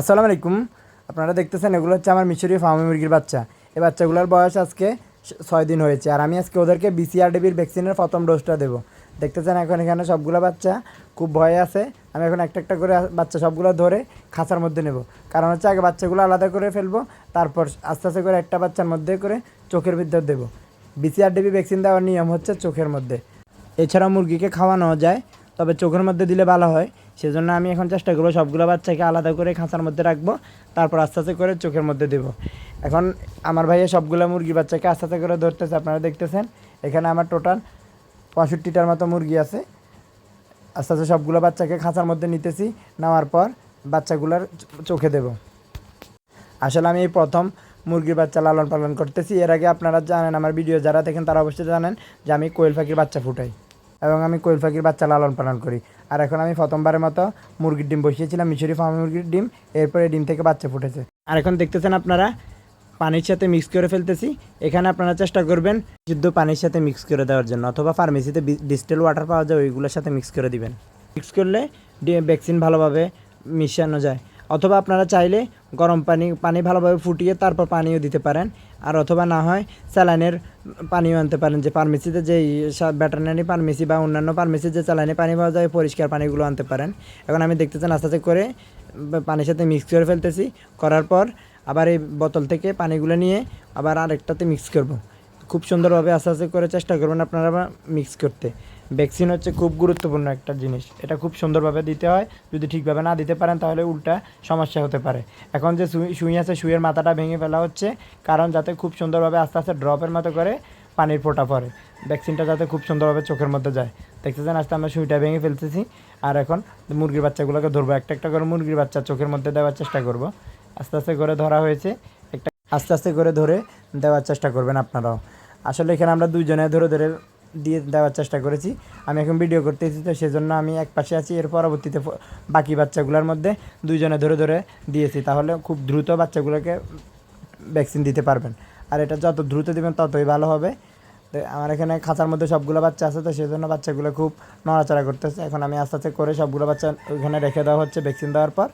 আসসালামু আলাইকুম। আপনারা দেখতেছেন, এগুলো হচ্ছে আমার মিশরীয় ফার্মি মুরগির বাচ্চা। এই বাচ্চাগুলোর বয়স আজকে ছয় দিন হয়েছে। আর আমি আজকে ওদেরকে বিসিআরডিবির ভ্যাকসিনের প্রথম ডোজটা দেবো। দেখতেছেন এখন এখানে সবগুলো বাচ্চা খুব ভয়ে আছে। আমি এখন একটা একটা করে বাচ্চা সবগুলো ধরে খাঁচার মধ্যে নেব। কারণ হচ্ছে আগে বাচ্চাগুলো আলাদা করে ফেলব, তারপর আস্তে আস্তে করে একটা বাচ্চার মধ্যে করে চোখের ভিতর দেবো। বিসিআরডিবি ভ্যাকসিন দেওয়ার নিয়ম হচ্ছে চোখের মধ্যে। এছাড়া মুরগিকে খাওয়ানো যায়, তবে চোখের মধ্যে দিলে ভালো হয়। সেজন্য আমি এখন চেষ্টা করব সবগুলো বাচ্চাকে আলাদা করে খাঁচার মধ্যে রাখব, তারপর আস্তে আস্তে করে চোখের মধ্যে দেবো। এখন আমার ভাইয়া সবগুলো মুরগি বাচ্চাকে আস্তে আস্তে করে ধরতেছে, আপনারা দেখতেছেন। এখানে আমার টোটাল পঁয়ষট্টিটার মতো মুরগি আছে। আস্তে আস্তে সবগুলো বাচ্চাকে খাঁচার মধ্যে নিতেছি, নেওয়ার পর বাচ্চাগুলোর চোখে দেবো। আসলে আমি এই প্রথম মুরগির বাচ্চা লালন পালন করতেছি। এর আগে আপনারা জানেন, আমার ভিডিও যারা দেখেন তারা অবশ্যই জানেন যে আমি কোয়েল পাখির বাচ্চা ফুটাই এবং আমি কোয়েল পাখির বাচ্চা লালন পালন করি। আর এখন আমি প্রথমবারের মতো মুরগির ডিম বসিয়েছিলাম, মিশরি ফার্ম মুরগির ডিম। এরপরে ডিম থেকে বাচ্চা ফুটেছে। আর এখন দেখতেছেন আপনারা, পানির সাথে মিক্স করে ফেলতেছি। এখানে আপনারা চেষ্টা করবেন শুদ্ধ পানির সাথে মিক্স করে দেওয়ার জন্য, অথবা ফার্মেসিতে ডিস্টেল ওয়াটার পাওয়া যায়, ওইগুলোর সাথে মিক্স করে দিবেন। মিক্স করলে ভ্যাকসিন ভালোভাবে মিশানো যায়। অথবা আপনারা চাইলে গরম পানি পানি ভালোভাবে ফুটিয়ে তারপর পানিও দিতে পারেন। আর অথবা না হয় স্যালাইনের পানিও আনতে পারেন, যে ফার্মেসিতে যে ব্যাটারনারি ফার্মেসি বা অন্যান্য ফার্মেসি যে স্যালাইনে পানি পাওয়া যায়, পরিষ্কার পানিগুলো আনতে পারেন। এখন আমি দেখতেছেন আস্তে আস্তে করে পানির সাথে মিক্স করে ফেলতেছি। করার পর আবার এই বোতল থেকে পানিগুলো নিয়ে আবার আরেকটাতে মিক্স করব। খুব সুন্দরভাবে আস্তে আস্তে করে চেষ্টা করবেন আপনারা মিক্স করতে। ভ্যাকসিন হচ্ছে খুব গুরুত্বপূর্ণ একটা জিনিস। এটা খুব সুন্দরভাবে দিতে হয়। যদি ঠিকভাবে না দিতে পারেন তাহলে উল্টা সমস্যা হতে পারে। এখন যে সুই আছে, শুয়ের মাথাটা ভেঙে ফেলা হচ্ছে, কারণ যাতে খুব সুন্দরভাবে আস্তে আস্তে ড্রপের মতো করে পানির ফোঁটা পড়ে। ভ্যাকসিনটা যাতে খুব সুন্দরভাবে চোখের মধ্যে যায়। দেখতেছেন আস্তে আমরা সুইটা ভেঙে ফেলতেছি। আর এখন মুরগির বাচ্চাগুলোকে ধরবো। একটা একটা করে মুরগির বাচ্চা চোখের মধ্যে দেওয়ার চেষ্টা করব। আস্তে আস্তে করে ধরা হয়েছে। একটা আস্তে আস্তে করে ধরে দেওয়ার চেষ্টা করবেন আপনারাও। আসলে এখানে আমরা দুজনে ধরে ধরে দিয়ে দেওয়ার চেষ্টা করেছি। আমি এখন ভিডিও করতেছি, তো সেজন্য আমি এক পাশে আছি। এর পরবর্তীতে বাকি বাচ্চাগুলোর মধ্যে দুইজনে ধরে ধরে দিয়েছি। তাহলে খুব দ্রুত বাচ্চাগুলোকে ভ্যাকসিন দিতে পারবেন। আর এটা যত দ্রুত দেবেন, ততই ভালো হবে। তো আমার এখানে খাঁচার মধ্যে সবগুলো বাচ্চা আছে, তো সেজন্য বাচ্চাগুলো খুব নড়াচড়া করতেছে। এখন আমি আস্তে আস্তে করে সবগুলো বাচ্চা ওইখানে রেখে দেওয়া হচ্ছে ভ্যাকসিন দেওয়ার পর।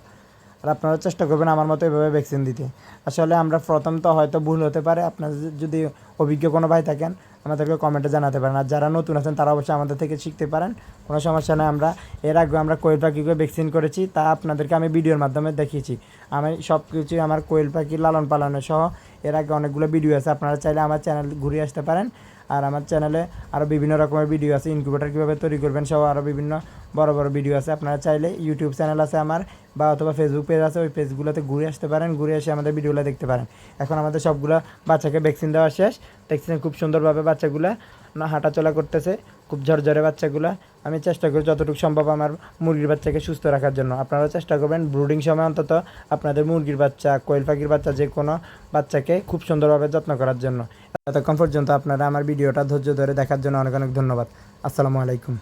আর আপনারা চেষ্টা করবেন আমার মতো এভাবে ভ্যাকসিন দিতে। আসলে আমরা প্রথম তো হয়তো ভুল হতে পারে, আপনার যদি অভিজ্ঞ কোনো ভাই থাকেন, আমাদেরকে কমেন্টে জানাতে পারেন। আর যারা নতুন আছেন, তারা অবশ্যই আমাদের থেকে শিখতে পারেন। কোনো সমস্যা নেই, আমরা এর আগে আমরা কোয়েল পাখিকে ভ্যাকসিন করেছি, তা আপনাদেরকে আমি ভিডিওর মাধ্যমে দেখিয়েছি। আমি সব কিছুই আমার কোয়েল পাখি লালন পালনের সহ এর আগে অনেকগুলো ভিডিও আছে, আপনারা চাইলে আমার চ্যানেল ঘুরে আসতে পারেন। আর আমার চ্যানেলে আরও বিভিন্ন রকমের ভিডিও আছে ইনকিউবেটার কীভাবে তৈরি করবেন সহ আরও বিভিন্ন বড় বড় ভিডিও আছে। আপনারা চাইলে ইউটিউব চ্যানেল আছে আমার, বা অথবা ফেসবুক পেজ আছে, ওই পেজগুলোতে ঘুরে আসতে পারেন, ঘুরে এসে আমাদের ভিডিওগুলো দেখতে পারেন। এখন আমাদের সবগুলো বাচ্চাকে ভ্যাকসিন দেওয়া শেষ। দেখছেন খুব সুন্দরভাবে বাচ্চাগুলো না হাঁটাচলা করতেছে। খুব ঝরঝরে বাচ্চাগুলো, আমি চেষ্টা করি যতটুকু সম্ভব আমার মুরগির বাচ্চাকে সুস্থ রাখার জন্য। আপনারা চেষ্টা করবেন ব্রুডিং সময় অন্তত আপনাদের মুরগির বাচ্চা, কোয়েল পাখির বাচ্চা যে কোনো বাচ্চাকে খুব সুন্দরভাবে যত্ন করার জন্য। এতক্ষণ পর্যন্ত আপনারা আমার ভিডিওটা ধৈর্য ধরে দেখার জন্য অনেক অনেক ধন্যবাদ। আসসালামু আলাইকুম।